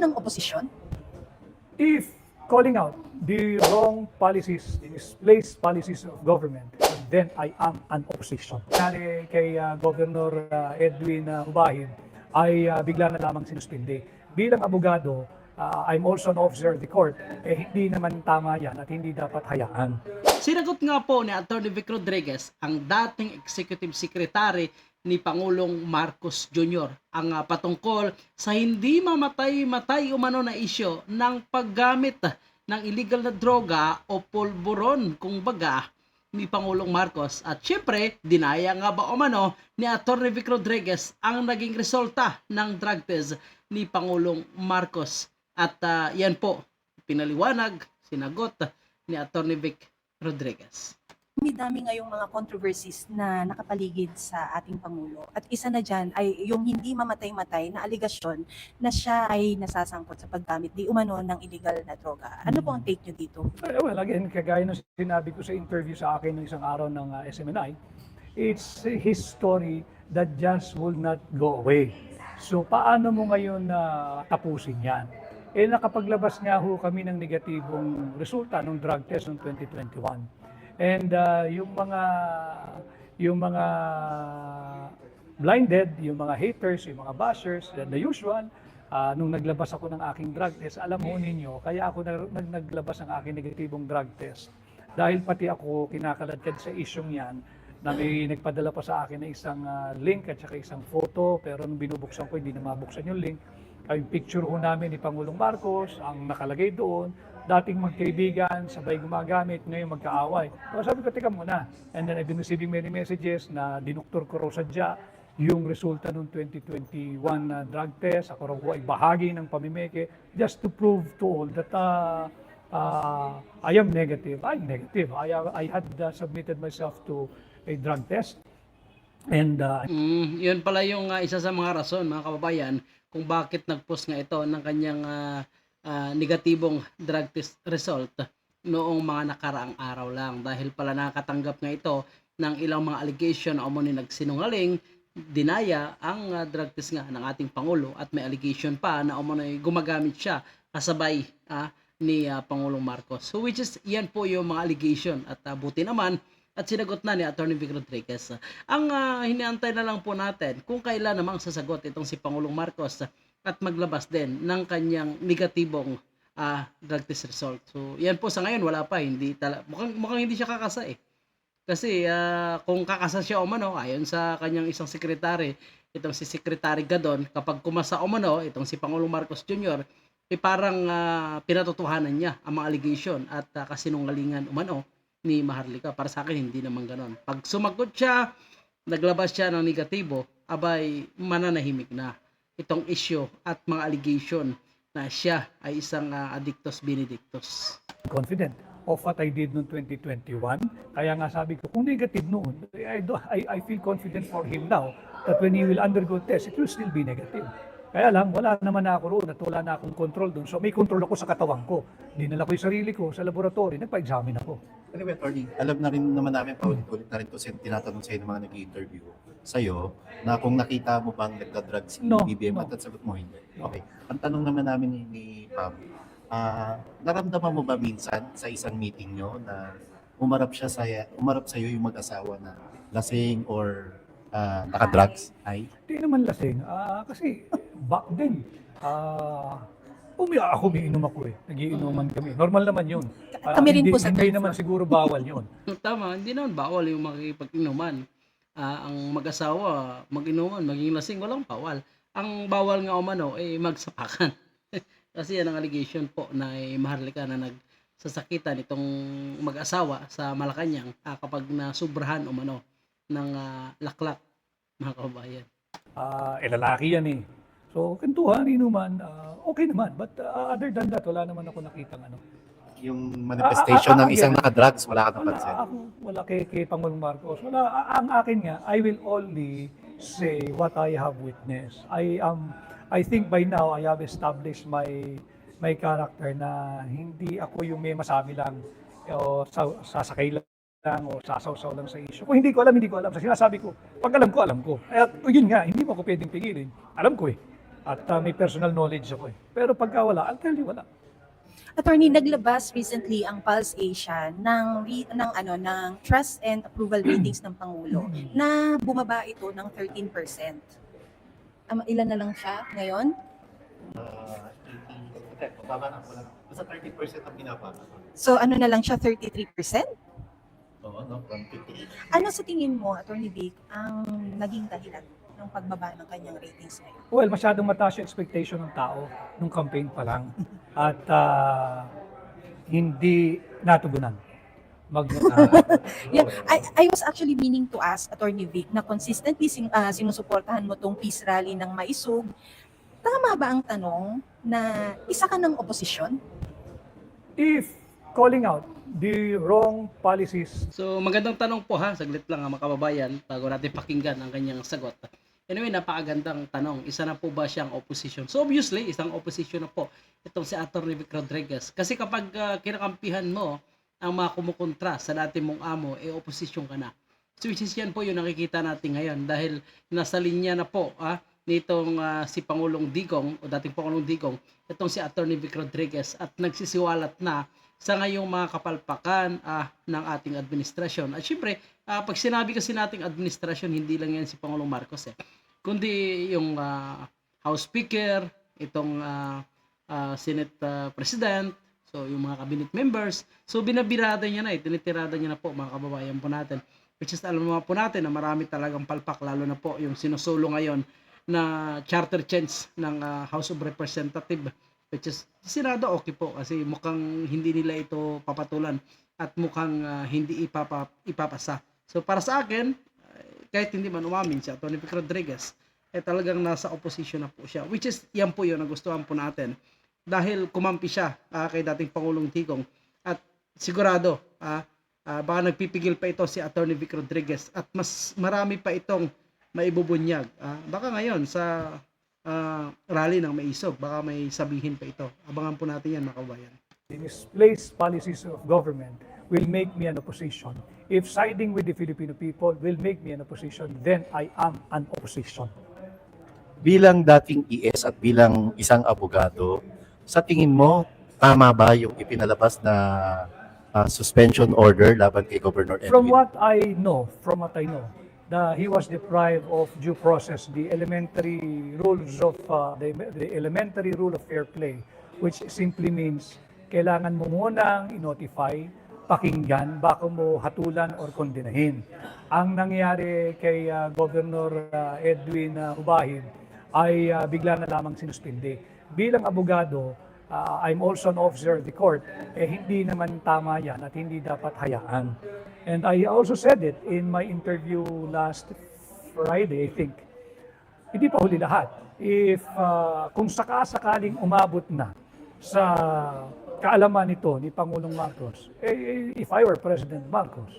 ng oposisyon? if calling out the wrong policies, the misplaced policies of government, then I am an opposition. Kaya kay uh, Governor uh, Edwin uh, Ubahid ay uh, bigla na lamang sinuspindi. Bilang abogado, uh, I'm also an officer of the court, eh hindi naman tama yan at hindi dapat hayaan. Sinagot nga po ni Atty. Vic Rodriguez ang dating Executive Secretary ni Pangulong Marcos Jr. ang ah, patungkol sa hindi mamatay-matay umano na isyo ng paggamit ng illegal na droga o polvoron kung baga ni Pangulong Marcos. At syempre, dinaya nga ba umano ni Atty. Vic Rodriguez ang naging resulta ng drug test ni Pangulong Marcos. At ah, yan po, pinaliwanag, sinagot ni Atty. Vic Rodriguez. Dami ngayong mga controversies na nakapaligid sa ating Pangulo. At isa na dyan ay yung hindi mamatay-matay na aligasyon na siya ay nasasangkot sa paggamit di umano ng illegal na droga. Ano po ang take nyo dito? Well, again, kagaya ng sinabi ko sa interview sa akin ng isang araw ng uh, SMNI, it's his story that just will not go away. So paano mo ngayon na tapusin yan? Eh nakapaglabas nga ho kami ng negatibong resulta ng drug test noong 2021. And uh, yung mga yung mga blinded, yung mga haters, yung mga bashers, the, usual, ah, nung naglabas ako ng aking drug test, alam mo ninyo, kaya ako nag, nag- naglabas ng aking negatibong drug test. Dahil pati ako kinakaladkad sa isyong yan, na may nagpadala pa sa akin na isang ah, link at saka isang photo, pero nung binubuksan ko, hindi na mabuksan yung link. Ay, picture ho namin ni Pangulong Marcos, ang nakalagay doon, dating magkaibigan, sabay gumagamit, ngayon magkaaway. So sabi ko, teka muna. And then I've been receiving many messages na dinuktor ko raw sadya yung resulta ng 2021 na drug test. Ako raw ay bahagi ng pamimeke just to prove to all that uh, uh, I am negative. I'm negative. I, I had uh, submitted myself to a drug test. And uh, Mm, yun pala yung ah, isa sa mga rason mga kababayan kung bakit nag-post nga ito ng kanyang ah, ah, negatibong drug test result noong mga nakaraang araw lang dahil pala nakatanggap nga ito ng ilang mga allegation na umuni nagsinungaling dinaya ang ah, drug test nga ng ating Pangulo at may allegation pa na umuni gumagamit siya kasabay ah, ni ah, Pangulong Marcos. So which is yan po yung mga allegation at ah, buti naman at sinagot na ni Attorney Vic Rodriguez. Ang ah, hiniantay na lang po natin kung kailan namang sasagot itong si Pangulong Marcos at maglabas din ng kanyang negatibong ah, drug test result. So, yan po sa ngayon wala pa hindi tala mukhang, mukhang hindi siya kakasa eh. Kasi ah, kung kakasa siya o mano, ayon sa kanyang isang sekretary, itong si Secretary Gadon, kapag kumasa o mano, itong si Pangulong Marcos Jr., eh parang ah, pinatotohanan niya ang mga allegation at ah, kasinungalingan umano ni Maharlika. Para sa akin, hindi naman ganon. Pag sumagot siya, naglabas siya ng negatibo, abay, mananahimik na itong issue at mga allegation na siya ay isang ah, addictus benedictus. confident of what I did noong 2021. Kaya nga sabi ko, kung negative noon, I, do, I, I feel confident for him now that when he will undergo test, it will still be negative. Kaya lang, wala naman na ako roon at wala na akong control doon. So may control ako sa katawan ko. Dinala ko yung sarili ko sa laboratory, nagpa-examine ako. Anyway, attorney, alam na rin naman namin, paulit-ulit na rin ko sin- tinatanong sa'yo ng mga nag-interview sa'yo na kung nakita mo bang nagda-drug si No, BBM no. at sagot mo hindi. Okay. Ang tanong naman namin ni, ni Pam, ah, naramdaman mo ba minsan sa isang meeting nyo na umarap siya sa umarap sa yung mag-asawa na lasing or ah, naka-drugs? Ay, Hindi naman lasing. Ah, kasi back then, ah, umiyak ako, umiinom ako eh. Nagiinuman kami. Normal naman yun. Ah, Kami rin hindi, po sa Hindi naman siguro bawal yun. Tama, hindi naman bawal yung makikipag-inuman. Ah, ang mag-asawa, mag-inuman, maging lasing, walang bawal. Ang bawal nga umano ay magsapakan. Kasi yan ang allegation po na ay maharlika na nagsasakitan itong mag-asawa sa Malacanang ah, kapag nasubrahan umano ng ah, laklak mga kababayan. Ah, eh, lalaki yan eh. So, kantuhan, inuman, ah, okay naman. But ah, other than that, wala naman ako nakitang ano. yung manifestation Ah, ah, ah, ng isang again, naka-drugs, wala ka Wala, napansin. ako, wala kay, kay Pangulong Marcos. Wala, ang akin nga, I will only say what I have witnessed. I am, I think by now, I have established my my character na hindi ako yung may masabi lang o sa, sasakay lang o sasaw-saw lang sa issue. Kung hindi ko alam, hindi ko alam. Sa sinasabi ko, pag alam ko, alam ko. Kaya yun nga, hindi mo ako pwedeng pigilin. Alam ko eh. At ah, may personal knowledge ako eh. Pero pagka wala, I'll tell you wala. Attorney, naglabas recently ang Pulse Asia ng, re- ng, ano, ng trust and approval ratings ng Pangulo na bumaba ito ng 13%. Um, ilan na lang siya ngayon? Uh, 80, okay, bababa na wala. Basta 30% ang binababa. So ano na lang siya, 33%? Oo, no? From 58. Ano sa tingin mo, Attorney Vic, ang naging dahilan ng pagbaba ng kanyang ratings ngayon? Well, masyadong mataas yung expectation ng tao nung campaign pa lang. At ah, hindi natugunan. Mag, ah, Yeah, I, I was actually meaning to ask Attorney Vic na consistently sin, ah, sinusuportahan mo tong peace rally ng Maisog. Tama ba ang tanong na isa ka ng oposisyon? if calling out the wrong policies So magandang tanong po ha, saglit lang ha mga kababayan bago natin pakinggan ang kanyang sagot. Anyway, napakagandang tanong. Isa na po ba siyang opposition? So obviously, isang opposition na po itong si Atty. Vic Rodriguez. Kasi kapag ah, kinakampihan mo ang mga kumukontra sa dati mong amo, eh opposition ka na. So which is yan po yung nakikita natin ngayon dahil nasa linya na po ah, nitong ah, si Pangulong Digong o dating Pangulong Digong, itong si Atty. Vic Rodriguez at nagsisiwalat na sa ngayong mga kapalpakan ah, ng ating administrasyon. At syempre, ah, pag sinabi kasi nating administrasyon, hindi lang yan si Pangulong Marcos eh. Kundi yung ah, House Speaker, itong ah, ah, Senate ah, President, so yung mga cabinet members. So binabirada niya na eh, tinitirada niya na po mga kababayan po natin. Which is alam naman po natin na marami talagang palpak, lalo na po yung sinusulo ngayon na charter change ng ah, House of Representative which is sinado okay po kasi mukhang hindi nila ito papatulan at mukhang ah, hindi ipapa, ipapasa. So para sa akin, eh, kahit hindi man umamin si Atty. Vic Rodriguez, eh talagang nasa opposition na po siya. Which is, yan po yun, nagustuhan po natin. Dahil kumampi siya ah, kay dating Pangulong Tigong. At sigurado, ah, ah, baka nagpipigil pa ito si Atty. Vic Rodriguez at mas marami pa itong maibubunyag. Ah, baka ngayon sa ah, rally ng Maisog, baka may sabihin pa ito. Abangan po natin yan, mga kabayan. misplaced policies of government will make me an opposition. If siding with the Filipino people will make me an opposition, then I am an opposition. Bilang dating ES at bilang isang abogado, sa tingin mo, tama ba yung ipinalabas na ah, suspension order laban kay Governor Edwin? From what I know, from what I know, the, he was deprived of due process, the elementary rules of uh, the, the elementary rule of fair play, which simply means kailangan mo munang i-notify, pakinggan, bago mo hatulan or kondenahin. Ang nangyari kay uh, Governor uh, Edwin uh, Ubahid ay uh, bigla na lamang sinuspindi. Bilang abogado, uh, I'm also an officer of the court, eh hindi naman tama yan at hindi dapat hayaan. And I also said it in my interview last Friday, I think. Hindi pa huli lahat. If uh, kung sakasakaling umabot na sa kaalaman nito ni Pangulong Marcos, eh, if I were President Marcos,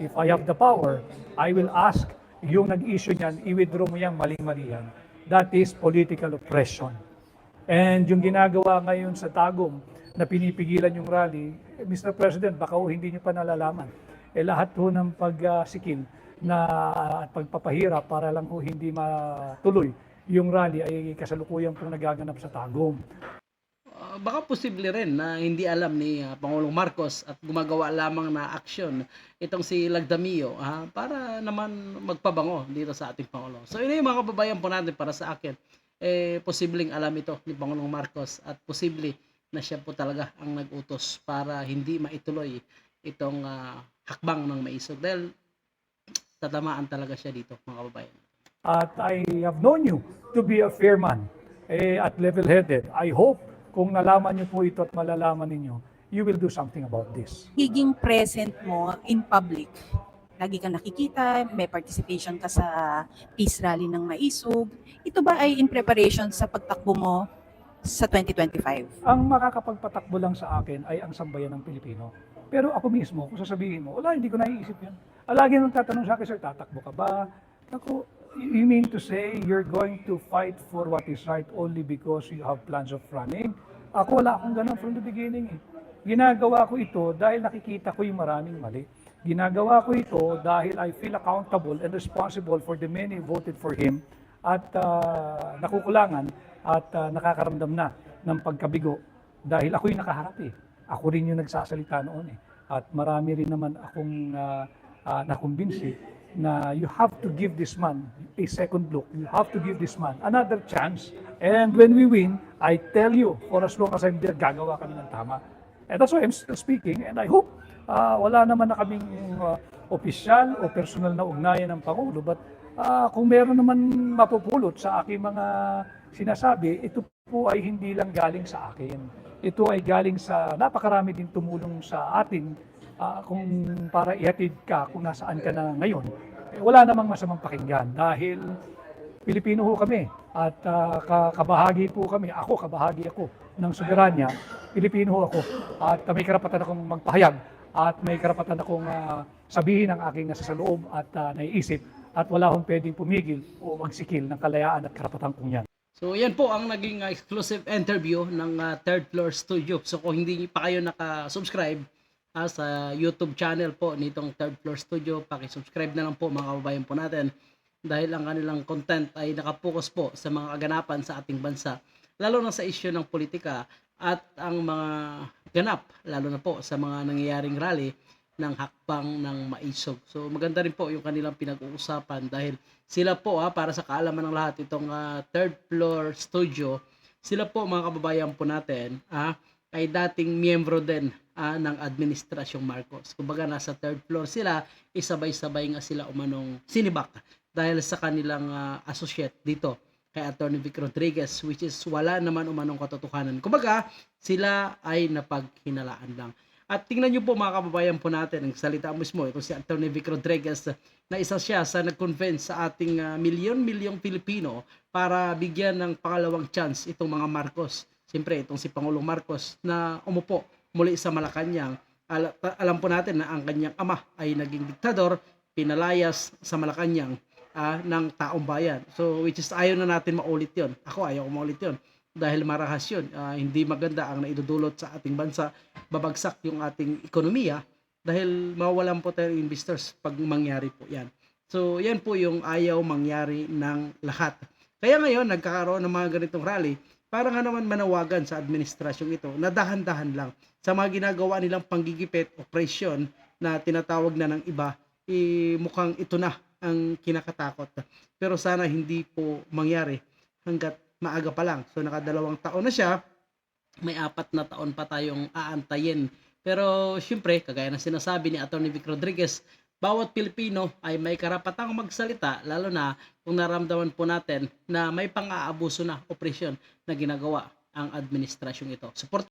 if I have the power, I will ask yung nag-issue niyan, i-withdraw mo yan, maling-mali yan. That is political oppression. And yung ginagawa ngayon sa Tagum na pinipigilan yung rally, eh, Mr. President, baka ho hindi niyo pa nalalaman. Eh lahat ho ng pagsikil na at pagpapahirap para lang ho hindi matuloy yung rally ay kasalukuyan pong nagaganap sa Tagum. Baka posible rin na hindi alam ni ah, Pangulong Marcos at gumagawa lamang na aksyon itong si Lagdamio ah, para naman magpabango dito sa ating Pangulo. So yun yung mga kababayan po natin para sa akin. Eh, posibleng alam ito ni Pangulong Marcos at posible na siya po talaga ang nag-utos para hindi maituloy itong ah, hakbang ng maisog dahil tatamaan talaga siya dito mga kababayan. At I have known you to be a fair man eh, at level-headed. I hope kung nalaman niyo po ito at malalaman ninyo, you will do something about this. Giging present mo in public. Lagi ka nakikita, may participation ka sa peace rally ng Maisog. Ito ba ay in preparation sa pagtakbo mo sa 2025? Ang makakapagpatakbo lang sa akin ay ang sambayan ng Pilipino. Pero ako mismo, kung sasabihin mo, wala, hindi ko naiisip yan. Ah, Lagi nang tatanong sa akin, sir, tatakbo ka ba? Ako, you mean to say you're going to fight for what is right only because you have plans of running? Ako, wala akong ganun from the beginning. Eh. Ginagawa ko ito dahil nakikita ko yung maraming mali. Ginagawa ko ito dahil I feel accountable and responsible for the many voted for him at ah, nakukulangan at ah, nakakaramdam na ng pagkabigo dahil ako'y nakaharap eh. Ako rin yung nagsasalita noon eh. At marami rin naman akong uh, nakumbinsi na you have to give this man a second look. You have to give this man another chance. And when we win, I tell you, for as long as I'm there, gagawa kami ng tama. And that's why I'm still speaking and I hope ah, wala naman na kaming ah, opisyal o personal na ugnayan ng Pangulo but ah, kung meron naman mapupulot sa aking mga sinasabi, ito po ay hindi lang galing sa akin. Ito ay galing sa napakarami din tumulong sa atin ah, kung para ihatid ka kung nasaan ka na ngayon. Eh, wala namang masamang pakinggan dahil Pilipino ho kami at ka- kabahagi po kami. Ako, kabahagi ako ng soberanya. Pilipino ho ako at may karapatan akong magpahayag at may karapatan akong ah, sabihin ang aking nasa sa at ah, naiisip at wala akong pwedeng pumigil o magsikil ng kalayaan at karapatan kong yan. So yan po ang naging uh, exclusive interview ng uh, Third Floor Studio. So kung hindi pa kayo naka-subscribe ah, sa YouTube channel po nitong Third Floor Studio, paki-subscribe na lang po mga kababayan po natin dahil ang kanilang content ay nakapokus po sa mga kaganapan sa ating bansa, lalo na sa issue ng politika at ang mga ganap, lalo na po sa mga nangyayaring rally ng hakbang ng maisog. So maganda rin po yung kanilang pinag-uusapan dahil sila po ha, para sa kaalaman ng lahat itong ah, third floor studio, sila po mga kababayan po natin ah, ay dating miyembro din ah, ng administrasyong Marcos. Kumbaga nasa third floor sila, isabay-sabay nga sila umanong sinibak dahil sa kanilang ah, associate dito kay Attorney Vic Rodriguez which is wala naman umanong katotohanan. Kumbaga, sila ay napaghinalaan lang. At tingnan nyo po mga kababayan po natin, ang salita mismo, ito si Attorney Vic Rodriguez na isa siya sa nag-convince sa ating ah, milyon-milyong Pilipino para bigyan ng pangalawang chance itong mga Marcos. Siyempre, itong si Pangulong Marcos na umupo muli sa Malacanang. Al- alam po natin na ang kanyang ama ay naging diktador, pinalayas sa Malacanang ah, ng taong bayan. So, which is ayaw na natin maulit yon. Ako, ayaw ko maulit yon. Dahil marahas yun. Ah, hindi maganda ang naidudulot sa ating bansa. Babagsak yung ating ekonomiya dahil mawawalan po tayo investors pag mangyari po yan. So, yan po yung ayaw mangyari ng lahat. Kaya ngayon, nagkakaroon ng mga ganitong rally para nga naman manawagan sa administrasyong ito na dahan-dahan lang sa mga ginagawa nilang panggigipit, operasyon na tinatawag na ng iba, eh, mukhang ito na ang kinakatakot. Pero sana hindi po mangyari hanggat maaga pa lang. So nakadalawang taon na siya, may apat na taon pa tayong aantayin. Pero syempre, kagaya ng sinasabi ni Atty. Vic Rodriguez, bawat Pilipino ay may karapatang magsalita lalo na kung naramdaman po natin na may pang-aabuso na operasyon na ginagawa ang administrasyong ito. Support